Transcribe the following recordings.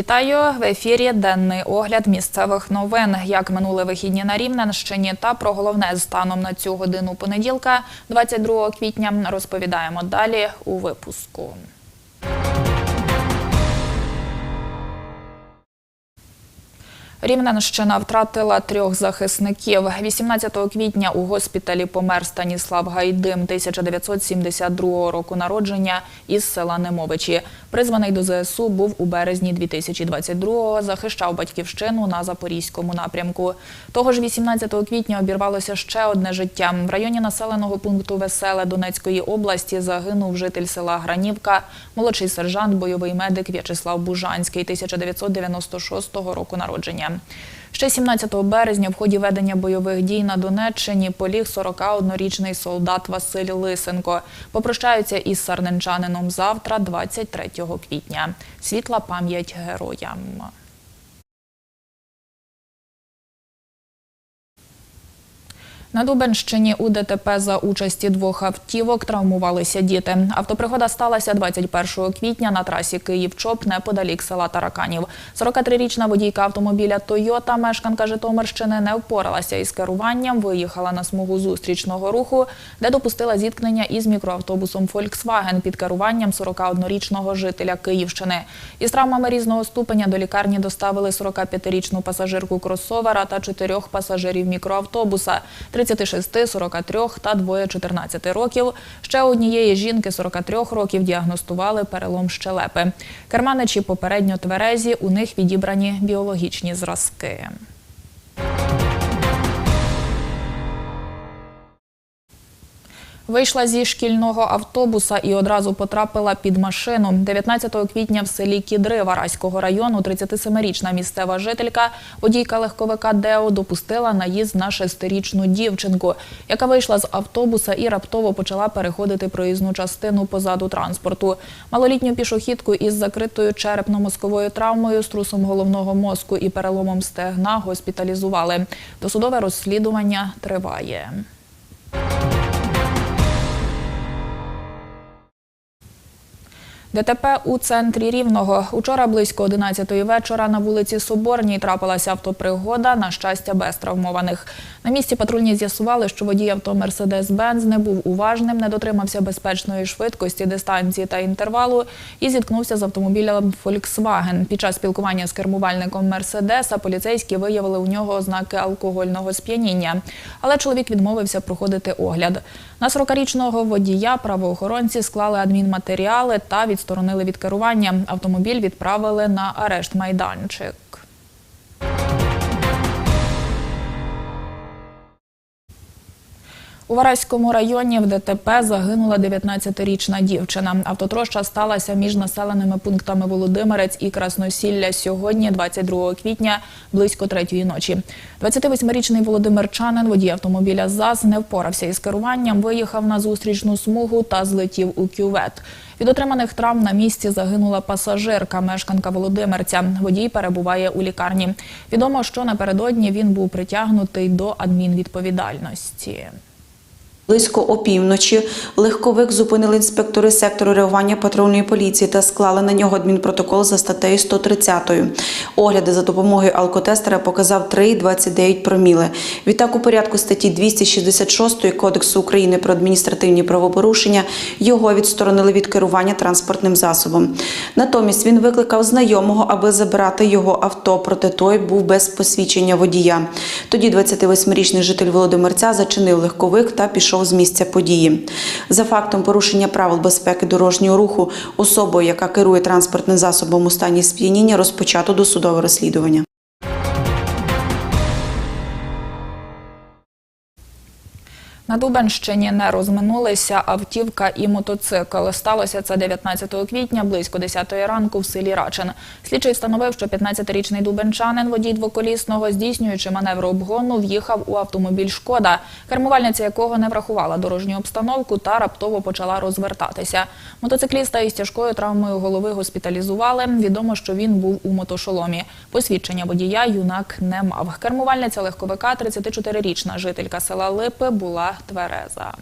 Вітаю в ефірі. Денний огляд місцевих новин. Як минули вихідні на Рівненщині та про головне станом на цю годину понеділка, 22 квітня, розповідаємо далі у випуску. Рівненщина втратила трьох захисників. 18 квітня у госпіталі помер Станіслав Гайдим, 1972 року народження із села Немовичі. Призваний до ЗСУ був у березні 2022-го, захищав батьківщину на Запорізькому напрямку. Того ж 18 квітня обірвалося ще одне життя. В районі населеного пункту Веселе Донецької області загинув житель села Гранівка, молодший сержант, бойовий медик В'ячеслав Бужанський, 1996 року народження. Ще 17 березня в ході ведення бойових дій на Донеччині поліг 41-річний солдат Василь Лисенко. Попрощаються із сарненчанином завтра, 23 квітня. Світла пам'ять героям. На Дубенщині у ДТП за участі двох автівок травмувалися діти. Автопригода сталася 21 квітня на трасі Київ-Чоп неподалік села Тараканів. 43-річна водійка автомобіля «Тойота», мешканка Житомирщини, не впоралася із керуванням, виїхала на смугу зустрічного руху, де допустила зіткнення із мікроавтобусом «Фольксваген» під керуванням 41-річного жителя Київщини. Із травмами різного ступеня до лікарні доставили 45-річну пасажирку кросовера та чотирьох пасажирів мікроавтобуса – 36, 43 та двоє 14 років. Ще однієї жінки 43 років діагностували перелом щелепи. Керманичі попередньо тверезі, у них відібрані біологічні зразки. Вийшла зі шкільного автобуса і одразу потрапила під машину. 19 квітня в селі Кідри Вараського району 37-річна місцева жителька, водійка легковика Део, допустила наїзд на шестирічну дівчинку, яка вийшла з автобуса і раптово почала переходити проїзну частину позаду транспорту. Малолітню пішохідку із закритою черепно-мозковою травмою, струсом головного мозку і переломом стегна госпіталізували. Досудове розслідування триває. ДТП у центрі Рівного. Учора близько 11-ї вечора на вулиці Соборній трапилася автопригода, на щастя, без травмованих. На місці патрульні з'ясували, що водій авто «Мерседес-Бенз» не був уважним, не дотримався безпечної швидкості, дистанції та інтервалу і зіткнувся з автомобілем «Фольксваген». Під час спілкування з кермувальником «Мерседеса» поліцейські виявили у нього ознаки алкогольного сп'яніння. Але чоловік відмовився проходити огляд. На 40-річного водія правоохоронці склали адмінматеріали та відсторонили від керування. Автомобіль відправили на арешт майданчик. У Вараському районі в ДТП загинула 19-річна дівчина. Автотроща сталася між населеними пунктами Володимирець і Красносілля сьогодні, 22 квітня, близько третьої ночі. 28-річний володимирчанин, водій автомобіля ЗАЗ, не впорався із керуванням, виїхав на зустрічну смугу та злетів у кювет. Від отриманих травм на місці загинула пасажирка, мешканка Володимирця. Водій перебуває у лікарні. Відомо, що напередодні він був притягнутий до адмінвідповідальності. Близько опівночі легковик зупинили інспектори сектору реагування патрульної поліції та склали на нього адмінпротокол за статтею 130. Огляди за допомогою алкотестера показав 3,29 проміли. Відтак, у порядку статті 266 Кодексу України про адміністративні правопорушення його відсторонили від керування транспортним засобом. Натомість він викликав знайомого, аби забрати його авто, проте той був без посвідчення водія. Тоді 28-річний житель Володимирця зачинив легковик та пішов з місця події. За фактом порушення правил безпеки дорожнього руху особою, яка керує транспортним засобом у стані сп'яніння, розпочато досудове розслідування. На Дубенщині не розминулися автівка і мотоцикл. Сталося це 19 квітня близько 10 ранку в селі Рачин. Слідчий встановив, що 15-річний дубенчанин, водій двоколісного, здійснюючи маневр обгону, в'їхав у автомобіль «Шкода», кермувальниця якого не врахувала дорожню обстановку та раптово почала розвертатися. Мотоцикліста із тяжкою травмою голови госпіталізували. Відомо, що він був у мотошоломі. Посвідчення водія юнак не мав. Кермувальниця легковика, 34-річна жителька села Липи, була твереза.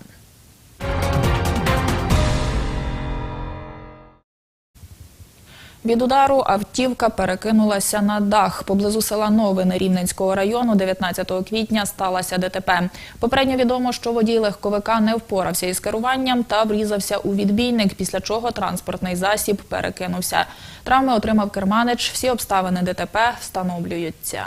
Від удару автівка перекинулася на дах. Поблизу села Новини Рівненського району 19 квітня сталося ДТП. Попередньо відомо, що водій легковика не впорався із керуванням та врізався у відбійник, після чого транспортний засіб перекинувся. Травми отримав керманич. Всі обставини ДТП встановлюються.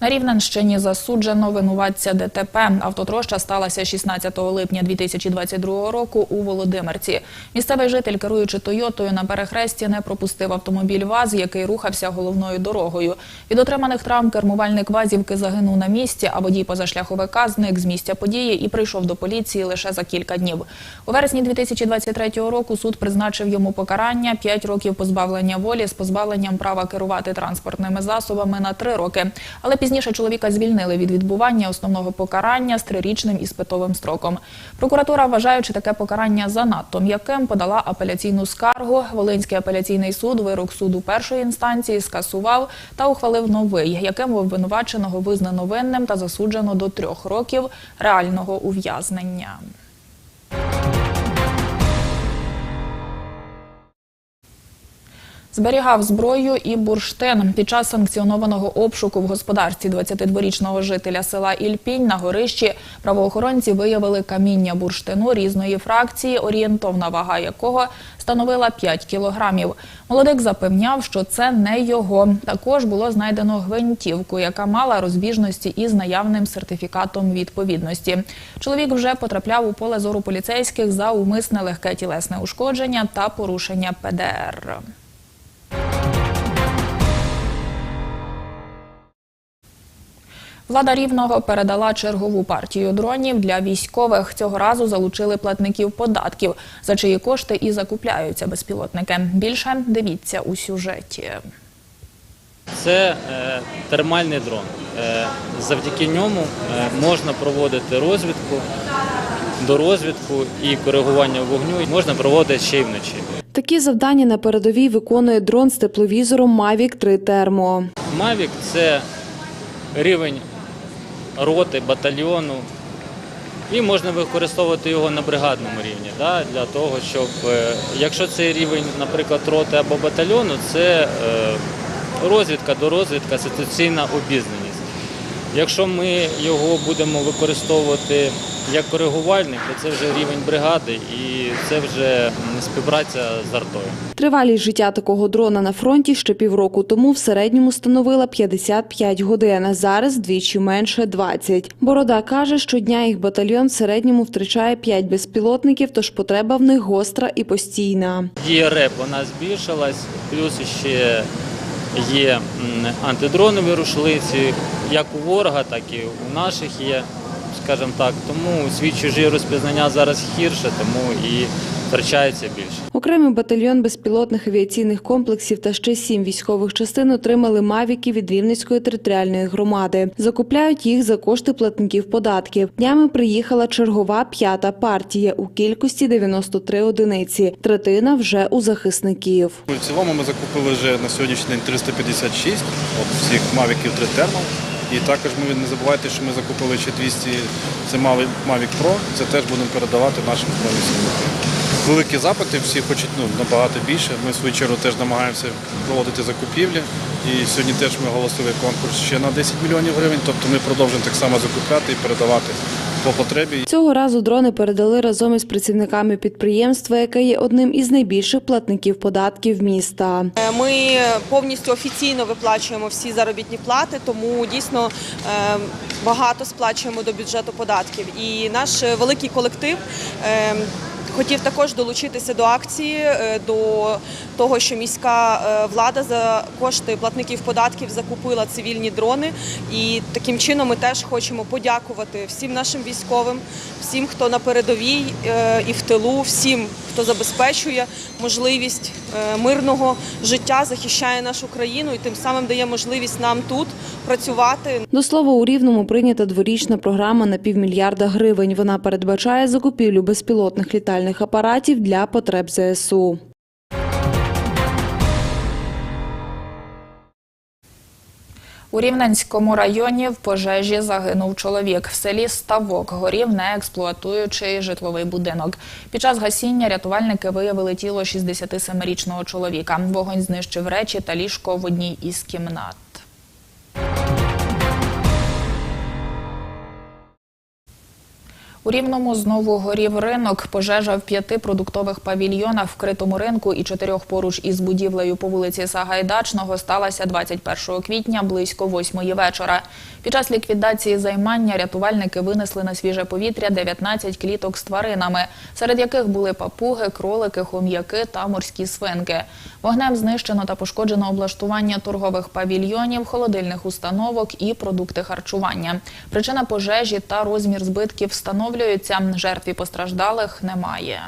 На Рівненщині засуджено винуватця ДТП. Автотроща сталася 16 липня 2022 року у Володимирці. Місцевий житель, керуючи Тойотою на перехресті, не пропустив автомобіль ВАЗ, який рухався головною дорогою. Від отриманих травм кермувальник ВАЗівки загинув на місці, а водій позашляховика зник з місця події і прийшов до поліції лише за кілька днів. У вересні 2023 року суд призначив йому покарання 5 років позбавлення волі з позбавленням права керувати транспортними засобами на 3 роки. Але пізніше чоловіка звільнили від відбування основного покарання з трирічним іспитовим строком. Прокуратура, вважаючи таке покарання занадто м'яким, подала апеляційну скаргу. Волинський апеляційний суд вирок суду першої інстанції скасував та ухвалив новий, яким обвинуваченого визнано винним та засуджено до трьох років реального ув'язнення. Зберігав зброю і бурштин. Під час санкціонованого обшуку в господарстві 22-річного жителя села Ільпінь на горищі правоохоронці виявили каміння бурштину різної фракції, орієнтовна вага якого становила 5 кілограмів. Молодик запевняв, що це не його. Також було знайдено гвинтівку, яка мала розбіжності із наявним сертифікатом відповідності. Чоловік вже потрапляв у поле зору поліцейських за умисне легке тілесне ушкодження та порушення ПДР. Влада Рівного передала чергову партію дронів для військових. Цього разу залучили платників податків, за чиї кошти і закупляються безпілотники. Більше дивіться у сюжеті. Це е, термальний дрон. Е, завдяки ньому е, можна проводити розвідку, до розвідку і коригування вогню можна проводити ще й вночі. Такі завдання на передовій виконує дрон з тепловізором Mavic 3 Thermo. Mavic – це рівень роти, батальйону. І можна використовувати його на бригадному рівні да, для того, щоб е, якщо це рівень, наприклад, роти або батальйону, це е, розвідка до розвідка, ситуаційна обізнаність. Якщо ми його будемо використовувати як коригувальник, то це вже рівень бригади і це вже співпраця з артою. Тривалість життя такого дрона на фронті ще півроку тому в середньому становила 55 годин. Зараз двічі менше 20. Борода каже, що дня їх батальйон в середньому втрачає 5 безпілотників, тож потреба в них гостра і постійна. Є РЕП, вона збільшилась, плюс ще є антидронові рушниці, як у ворога, так і у наших є, скажімо так. Тому свій чужі розпізнання зараз гірше, тому і втрачається більше. Окремий батальйон безпілотних авіаційних комплексів та ще сім військових частин отримали мавіки від Рівненської територіальної громади. Закупляють їх за кошти платників податків. Днями приїхала чергова п'ята партія у кількості 93 одиниці. Третина вже у захисників. В цілому ми закупили вже на сьогоднішній день 356 от всіх Mavic 3 Thermal. І також ми не забувайте, що ми закупили ще 200, це Mavic Pro, це теж будемо передавати нашим збройним силам. Великі запити, всі хочуть ну, набагато більше. Ми в свою чергу теж намагаємося проводити закупівлі. І сьогодні теж ми оголосили конкурс ще на 10 мільйонів гривень. Тобто ми продовжуємо так само закупляти і передавати по потребі. Цього разу дрони передали разом із працівниками підприємства, яке є одним із найбільших платників податків міста. Е, Ми повністю офіційно виплачуємо всі заробітні плати, тому дійсно е, багато сплачуємо до бюджету податків. І наш е, великий колектив. Хотів також долучитися до акції, е, до того, що міська е, влада за кошти платників податків закупила цивільні дрони. І таким чином ми теж хочемо подякувати всім нашим військовим, всім, хто на передовій е, і в тилу, всім, хто забезпечує можливість мирного життя, захищає нашу країну і тим самим дає можливість нам тут працювати, До слова, у Рівному прийнята дворічна програма на півмільярда гривень. Вона передбачає закупівлю безпілотних літальних апаратів для потреб ЗСУ. У Рівненському районі в пожежі загинув чоловік. В селі Ставок горів неексплуатуючий житловий будинок. Під час гасіння рятувальники виявили тіло 67-річного чоловіка. Вогонь знищив речі та ліжко в одній із кімнат. У Рівному знову горів ринок. Пожежа в п'яти продуктових павільйонах, вкритому ринку і чотирьох поруч із будівлею по вулиці Сагайдачного сталася 21 квітня близько восьмої вечора. Під час ліквідації займання рятувальники винесли на свіже повітря 19 кліток з тваринами, серед яких були папуги, кролики, хом'яки та морські свинки. Вогнем знищено та пошкоджено облаштування торгових павільйонів, холодильних установок і продукти харчування. Причина пожежі та розмір збитків встановлюються. Жертв і постраждалих немає.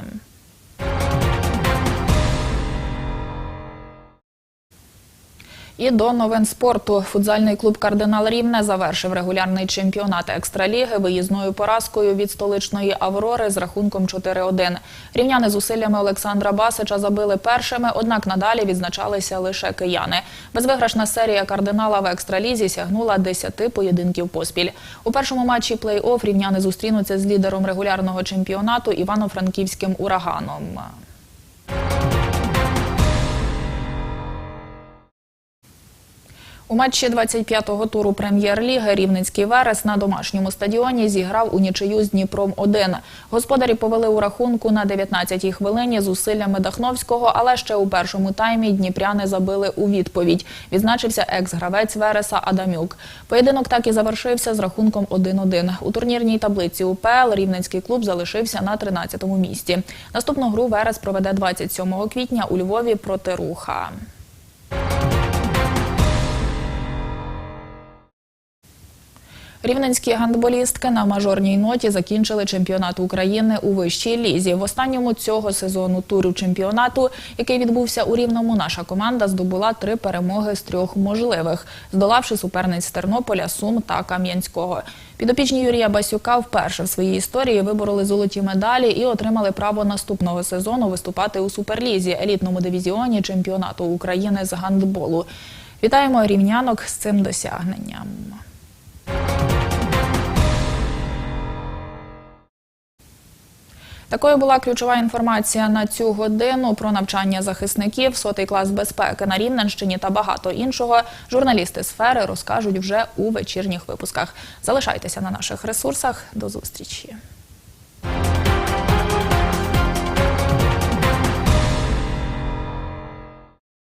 І до новин спорту. Футзальний клуб Кардинал Рівне завершив регулярний чемпіонат екстраліги виїзною поразкою від столичної Аврори з рахунком 4-1. Рівняни з усиллями Олександра Басича забили першими, однак надалі відзначалися лише кияни. Безвиграшна серія кардинала в екстралізі сягнула 10 поєдинків поспіль. У першому матчі плей-офф рівняни зустрінуться з лідером регулярного чемпіонату Івано-Франківським ураганом. У матчі 25-го туру прем'єр-ліги Рівненський Верес на домашньому стадіоні зіграв у нічию з Дніпром 1. Господарі повели у рахунку на 19-й хвилині з усиллями Дахновського, але ще у першому таймі дніпряни забили у відповідь. Відзначився екс-гравець Вереса Адамюк. Поєдинок так і завершився з рахунком 1-1. У турнірній таблиці УПЛ Рівненський клуб залишився на 13-му місці. Наступну гру Верес проведе 27 квітня у Львові проти Руха. Рівненські гандболістки на мажорній ноті закінчили чемпіонат України у вищій лізі. В останньому цього сезону туру чемпіонату, який відбувся у Рівному, наша команда здобула три перемоги з трьох можливих, здолавши суперниць Тернополя, Сум та Кам'янського. Підопічні Юрія Басюка вперше в своїй історії вибороли золоті медалі і отримали право наступного сезону виступати у суперлізі, елітному дивізіоні чемпіонату України з гандболу. Вітаємо рівнянок з цим досягненням. Такою була ключова інформація на цю годину про навчання захисників, сотий клас безпеки на Рівненщині та багато іншого. Журналісти сфери розкажуть вже у вечірніх випусках. Залишайтеся на наших ресурсах. До зустрічі.